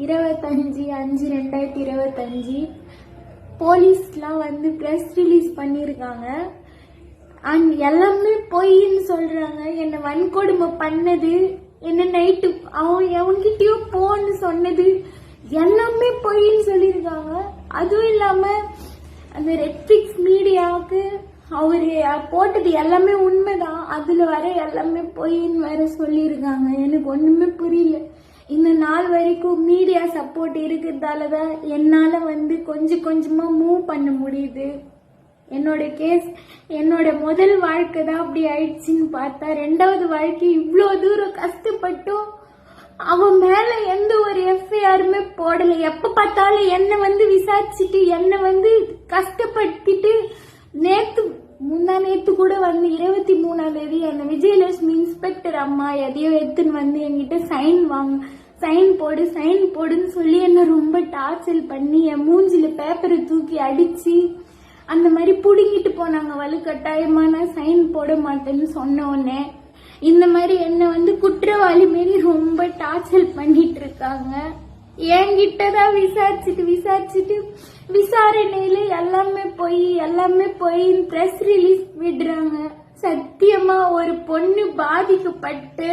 இருபத்தஞ்சி அஞ்சு ரெண்டாயிரத்தி இருபத்தஞ்சி. போலீஸ்லாம் வந்து ப்ரெஸ் ரிலீஸ் பண்ணியிருக்காங்க. அண்ட் எல்லாமே பொய்ன்னு சொல்கிறாங்க என்னை வன்கொடுமை பண்ணது. என்ன நைட்டு அவன் எவன்கிட்டயோ போன்னு சொன்னது. எல்லாமே பொய்ன்னு சொல்லியிருக்காங்க. அதுவும் இல்லாமல் அந்த ரெட்ஃபிக்ஸ் மீடியாவுக்கு அவரு போட்டது எல்லாமே உண்மைதான். அதுல வர எல்லாமே பொய்ன்னு வேற சொல்லியிருக்காங்க. எனக்கு ஒண்ணுமே புரியல. இந்த நாள் வரைக்கும் மீடியா சப்போர்ட் இருக்கிறதால தான் என்னால் வந்து கொஞ்சம் கொஞ்சமாக மூவ் பண்ண முடியுது. என்னோட கேஸ் என்னோட முதல் வாழ்க்கை தான் அப்படி ஆயிடுச்சுன்னு பார்த்தா ரெண்டாவது வாழ்க்கை இவ்வளோ தூரம் கஷ்டப்பட்டும் அவன் மேலே எந்த ஒரு எஃப்ஐஆருமே போடலை. எப்போ பார்த்தாலும் என்னை வந்து விசாரிச்சுட்டு என்னை வந்து கஷ்டப்படுத்திட்டு நேற்று முந்தா நேற்று கூட வந்து இருபத்தி மூணாம் தேதி என்னை விஜயலட்சுமி இன்ஸ்பெக்டர் அம்மா எதையோ எடுத்துன்னு வந்து என்கிட்ட சைன் வாங்க சைன் போடு சைன் போடுன்னு சொல்லி என்ன ரொம்ப டார்ச்சர் பண்ணி என் மூஞ்சில பேப்பரை தூக்கி அடிச்சு அந்த மாதிரி புடுங்கிட்டு போனாங்க வலுக்கட்டாயமாக நான் சைன் போட மாட்டேன்னு சொன்ன உடனே இந்த மாதிரி என்ன வந்து குற்றவாளி மாரி ரொம்ப டார்ச்சர் பண்ணிட்டு இருக்காங்க. என்கிட்ட தான் விசாரிச்சுட்டு விசாரிச்சுட்டு விசாரணையில எல்லாமே போய் எல்லாமே போய் பிரஸ் ரிலீஸ் விடுறாங்க. சத்தியமா ஒரு பொண்ணு பாதிக்கப்பட்டு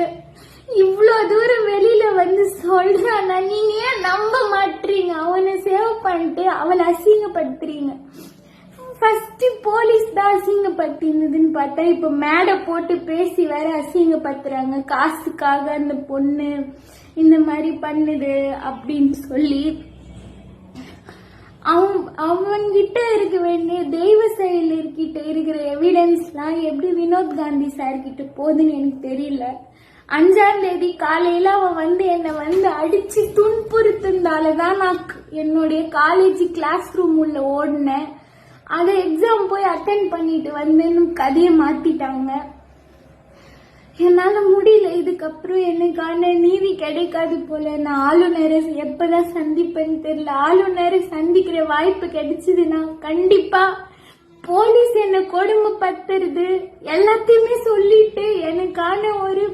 இவ்வளோ தூரம் வெளியில வந்து சொல்றானா நீங்க ஏன் நம்ப மாட்டீங்க அவனை சேவ் பண்ணிட்டு அவளை அசிங்கப்படுத்துறீங்க. ஃபர்ஸ்ட் போலீஸ் தான் அசிங்கப்படுத்தினதுன்னு பார்த்தா இப்போ மேடை போட்டு பேசி வேற அசிங்கப்படுத்துறாங்க. காசுக்காக அந்த பொண்ணு இந்த மாதிரி பண்ணுது அப்படின்னு சொல்லி அவன் அவன்கிட்ட இருக்க வேண்டிய தெய்வ செயலர்கிட்ட இருக்கிற எவிடன்ஸ்லாம் எப்படி வினோத் காந்தி சார்கிட்ட போகுதுன்னு எனக்கு தெரியல. அஞ்சாம் தேதி காலையில அவன் வந்து என்னை வந்து அடிச்சு துன்புறுத்தினால தான் நான் என்னுடைய காலேஜ் கிளாஸ் ரூம் உள்ள ஓடினேன். அதை எக்ஸாம் போய் அட்டன் பண்ணிட்டு வந்தேன்னு கதையை மாத்திட்டாங்க. என்னால முடியல. இதுக்கப்புறம் எனக்கான நீதி கிடைக்காது போல. நான் ஆளுநரை எப்பதான் சந்திப்பேன்னு தெரியல. ஆளுநரை சந்திக்கிற வாய்ப்பு கிடைச்சதுன்னா கண்டிப்பா போலீஸ் என்ன கொடுமைப்படுத்துறது எல்லாத்தையுமே சொல்லிட்டு எனக்கான ஒரு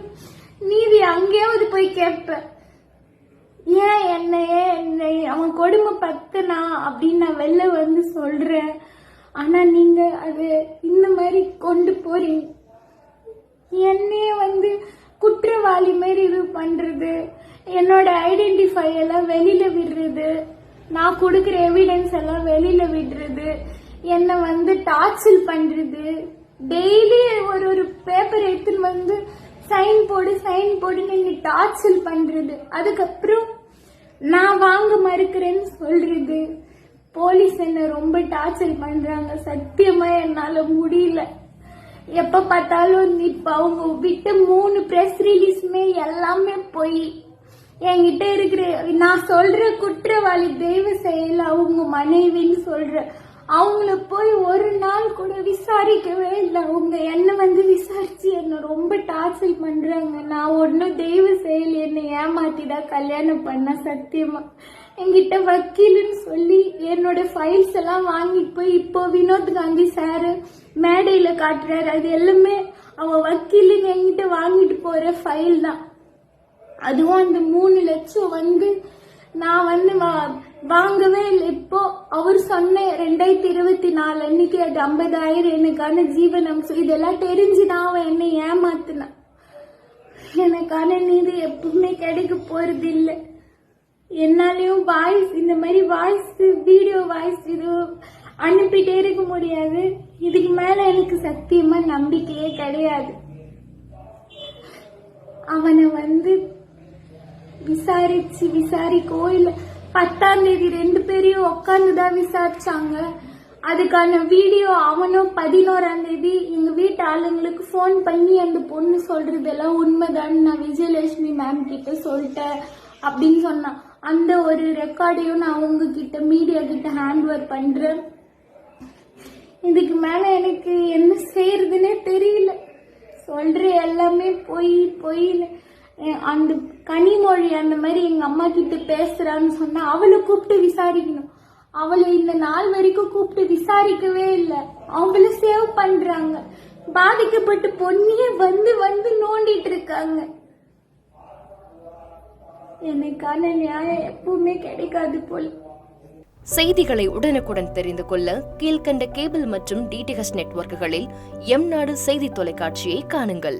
நீதி அங்கேயாவது போய் கேட்பேன் ஏன் என்ன என்னை அவன் கொடுமை பத்துனா அப்படின்னு நான் வெளில வந்து சொல்றேன். ஆனா நீங்க அது இந்த மாதிரி கொண்டு போறீங்க. என்னையே வந்து குற்றவாளி மாதிரி இது பண்றது. என்னோட ஐடென்டிஃபை எல்லாம் வெளியில விடுறது. நான் கொடுக்குற எவிடன்ஸ் எல்லாம் வெளியில விடுறது. என்னை வந்து டார்ச்சல் பண்றது. டெய்லி ஒரு ஒரு பேப்பர் எடுத்துன்னு வந்து சைன் போடு சைன் போடுன்னு என்னை டார்ச்சல் பண்றது. அதுக்கப்புறம் நான் வாங்க மறுக்கிறேன்னு சொல்றது. போலீஸ் என்ன ரொம்ப டார்ச்சர் பண்றாங்க. சத்தியமா என்னால முடியல. எப்ப பார்த்தாலும் இப்ப அவங்க விட்டு மூணு பிரஸ் ரிலீஸுமே எல்லாமே போய் என்கிட்ட இருக்கிற நான் சொல்ற குற்றவாளி தெய்வ செயல் அவங்க மனைவின்னு சொல்ற. அவங்கள போய் ஒரு நாள் கூட விசாரிக்கவே இல்லை. அவங்க என்ன வந்து விசாரிச்சு என்ன ரொம்ப டார்ச்சர் பண்றாங்க. நான் ஒன்றும் தெய்வ செயல் என்னை ஏமாத்திதான் கல்யாணம் பண்ண சத்தியமா. என்கிட்ட வக்கீலுன்னு சொல்லி என்னோட ஃபைல்ஸ் எல்லாம் வாங்கிட்டு போய் இப்போ வினோத் காந்தி சார் மேடையில காட்டுறாரு. அது எல்லாமே அவன் வக்கீலுன்னு என்கிட்ட வாங்கிட்டு போற ஃபைல் தான். அதுவும் அந்த மூணு லட்சம் வந்து நான் வந்து வா- வாங்கவே இல்லை. இப்போ அவர் சொன்ன ரெண்டாயிரத்தி இருபத்தி நாலு அன்னைக்கு அது ஐம்பதாயிரம் எனக்கான ஜீவன் அம்சம் இதெல்லாம் தெரிஞ்சுதான் அவன் என்னை ஏமாத்தினான். எனக்கான நீதி எப்பவுமே கிடைக்க போறது இல்லை என்னாலையும் வாய்ஸ் இந்த மாதிரி வாய்ஸ் வீடியோ வாய்ஸ் இது அனுப்பிட்டே இருக்க முடியாது. இதுக்கு மேல எனக்கு சத்தியமா நம்பிக்கையே கிடையாது. அவனை வந்து விசாரிச்சு விசாரிக்கோ இல்ல. பத்தாம் தேதி ரெண்டு பேரையும் உட்காந்து தான் விசாரிச்சாங்க. அதுக்கான வீடியோ அவனும் பதினோராம் தேதி எங்க வீட்டு ஆளுங்களுக்கு ஃபோன் பண்ணி அந்த பொண்ணு சொல்றதெல்லாம் உண்மைதான் நான் விஜயலட்சுமி மேம் கிட்ட சொல்லிட்டேன் அப்படின்னு சொன்னான். அந்த ஒரு ரெக்கார்டையும் நான் உங்ககிட்ட மீடியா கிட்ட ஹேண்ட் ஓவர் பண்றேன். இதுக்கு மேல எனக்கு என்ன செய்யறதுன்னே தெரியல. சொல்ற எல்லாமே பொய் பொய் அந்த கனிமொழி அந்த மாதிரி எங்க அம்மா கிட்ட பேசுறான்னு சொன்னா அவளை கூப்பிட்டு விசாரிக்கணும். அவளை இந்த நாள் வரைக்கும் கூப்பிட்டு விசாரிக்கவே இல்லை. அவங்கள சேவ் பண்றாங்க. பாதிக்கப்பட்ட பொண்ணியே வந்து வந்து நோண்டிட்டு இருக்காங்க. எனக்கான நியாயம் எப்பவுமே கிடைக்காது போல. செய்திகளை உடனுக்குடன் தெரிந்து கொள்ள கீழ்க்கண்ட கேபிள் மற்றும் டிடிஹெச் நெட்வொர்க்குகளில் எம் நாடு செய்தி தொலைக்காட்சியை காணுங்கள்.